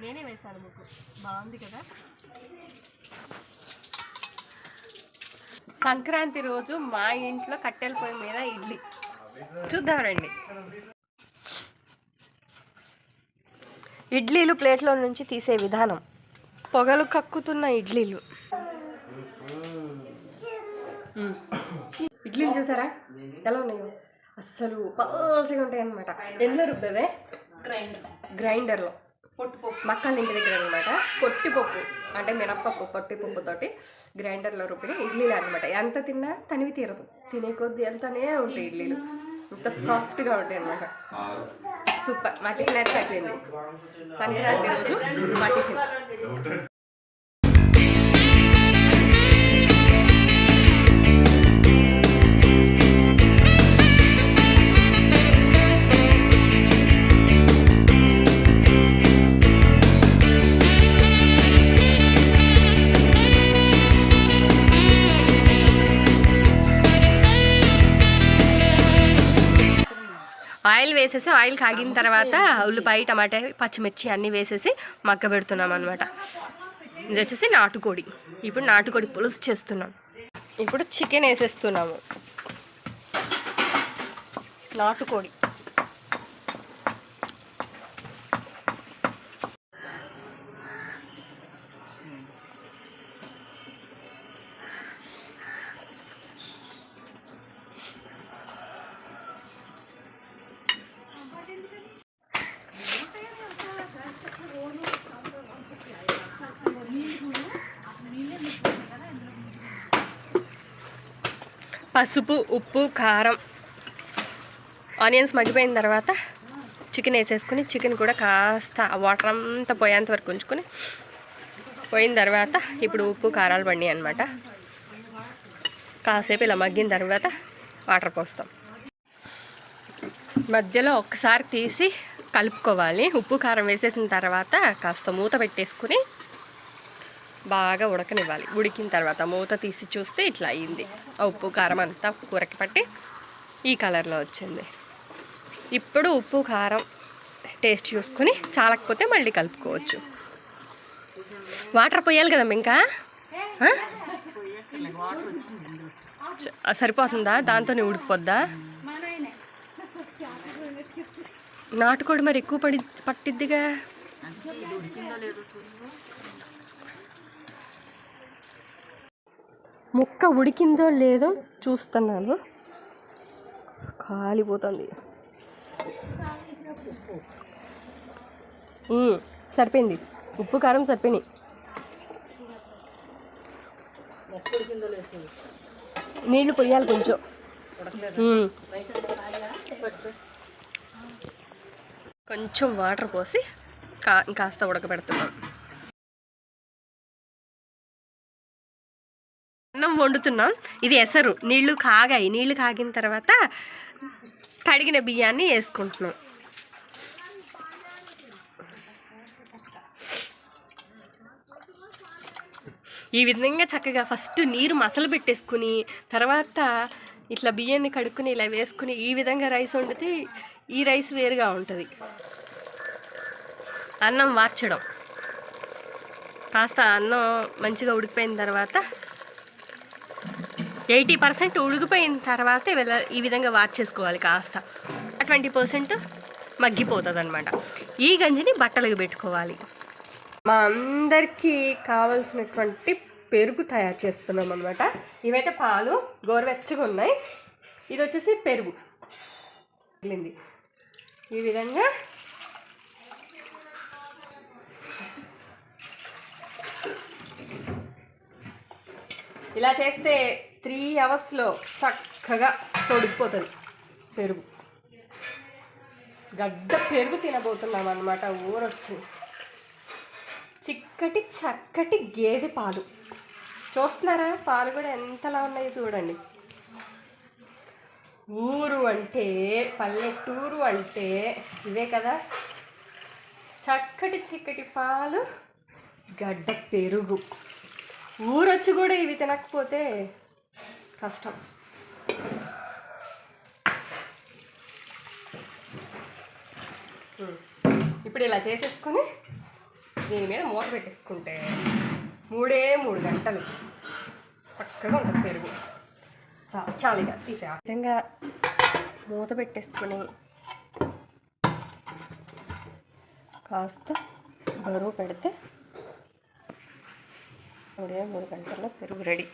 నేనే వేశాను ముక్కు బాగుంది కదా? సంక్రాంతి రోజు మా ఇంట్లో కట్టెల పొయ్యి మీద ఇడ్లీ. చూద్దాం రండి. ఇడ్లీలు ప్లేట్లో నుంచి తీసే విధానం. పొగలు కక్కుతున్న ఇడ్లీలు. ఇడ్లీలు చూసారా? ఎలా ఉన్నాయో? అస్సలు పల్చగా ఉంటాయి అనమాట ఎందులో రుబ్బేవే? గ్రైండర్ గ్రైండర్లో. పొట్టుపప్పు మక్కల ఇంటి దగ్గర అనమాట పొట్టిపప్పు అంటే మినప్పప్పు పొట్టిపప్పుతోటి గ్రైండర్లో రుబ్బిన ఇడ్లీలు అనమాట ఎంత తిన్నా తనివి తీరదు. తినే కొద్ది వెళ్తానే ఉంటాయి ఇడ్లీలు. ఇంత సాఫ్ట్గా ఉంటాయి అనమాట సూపర్. మా టిఫిన్ అయితే అయిపోయింది. సంక్రాంతి రోజు మా టిఫిన్ ఆయిల్ వేసేసి ఆయిల్ కాగిన తర్వాత ఉల్లిపాయ టమాటా పచ్చిమిర్చి అన్నీ వేసేసి మగ్గ పెడుతున్నాం అనమాట ఇది వచ్చేసి నాటుకోడి. ఇప్పుడు నాటుకోడి పులుసు చేస్తున్నాం. ఇప్పుడు చికెన్ వేసేస్తున్నాము. నాటుకోడి. పసుపు ఉప్పు కారం ఆనియన్స్ మగ్గిపోయిన తర్వాత చికెన్ వేసేసుకుని చికెన్ కూడా కాస్త వాటర్ అంతా పోయేంత వరకు ఉంచుకొని పోయిన తర్వాత ఇప్పుడు ఉప్పు కారాలు పండి అనమాట కాసేపు ఇలా మగ్గిన తర్వాత వాటర్ పోస్తాం. మధ్యలో ఒక్కసారి తీసి కలుపుకోవాలి. ఉప్పు కారం వేసేసిన తర్వాత కాస్త మూత పెట్టేసుకుని బాగా ఉడకనివ్వాలి. ఉడికిన తర్వాత మూత తీసి చూస్తే ఇట్లా అయ్యింది ఆ ఉప్పు కారం అంతా కూరకి పట్టి ఈ కలర్లో వచ్చింది. ఇప్పుడు ఉప్పు కారం టేస్ట్ చూసుకొని చాలకపోతే మళ్ళీ కలుపుకోవచ్చు. వాటర్ పోయాలి కదమ్మ ఇంకా? సరిపోతుందా? దాంతోనే ఉడికిపోద్దా? నాటుకోడి మరి ఎక్కువ పడి పట్టిద్దిగా? ముక్క ఉడికిందో లేదో చూస్తున్నాను. కాలిపోతుంది. సరిపోయింది. ఉప్పు కారం సరిపోయినాయి. నీళ్ళు పొయ్యాలి కొంచెం. కొంచెం వాటర్ పోసి కా కాస్త ఉడకబెడుతున్నాం. అన్నం వండుతున్నాం. ఇది ఎసరు. నీళ్ళు కాగాయి. నీళ్ళు కాగిన తర్వాత కడిగిన బియ్యాన్ని వేసుకుంటున్నాం. ఈ విధంగా చక్కగా ఫస్ట్ నీరు మసలు పెట్టేసుకుని తర్వాత ఇట్లా బియ్యాన్ని కడుక్కుని ఇలా వేసుకుని ఈ విధంగా రైస్ వండితే ఈ రైస్ వేరుగా ఉంటుంది. అన్నం వార్చడం. కాస్త అన్నం మంచిగా ఉడికిపోయిన తర్వాత ఎయిటీ పర్సెంట్ ఉడికిపోయిన తర్వాత ఇలా- ఈ విధంగా వాచ్ చేసుకోవాలి కాస్త. ట్వంటీ పర్సెంట్ మగ్గిపోతుంది అనమాట ఈ గంజిని బట్టలకు పెట్టుకోవాలి. మా అందరికీ కావలసినటువంటి పెరుగు తయారు చేస్తున్నాం అనమాట ఇవైతే పాలు గోరువెచ్చగా ఉన్నాయి. ఇది వచ్చేసి పెరుగు. ఈ విధంగా ఇలా చేస్తే త్రీ అవర్స్లో చక్కగా తొడిగిపోతుంది పెరుగు. గడ్డ పెరుగు తినబోతున్నాం అనమాట ఊరొచ్చింది. చిక్కటి చక్కటి గేదె పాలు. చూస్తున్నారా? పాలు కూడా ఎంతలా ఉన్నాయో చూడండి. ఊరు అంటే పల్లెటూరు అంటే ఇవే కదా. చక్కటి చిక్కటి పాలు గడ్డ పెరుగు. ఊరొచ్చి కూడా ఇవి తినకపోతే కష్టం. ఇప్పుడు ఇలా చేసేసుకొని దీని మీద మూత పెట్టేసుకుంటే మూడే మూడు గంటలు చక్కగా ఉంటుంది పెరుగు. చాలా చాలు ఇక తీసే విధంగా మూత పెట్టేసుకొని కాస్త బరువు పెడితే మూడే మూడు గంటల్లో పెరుగు రెడీ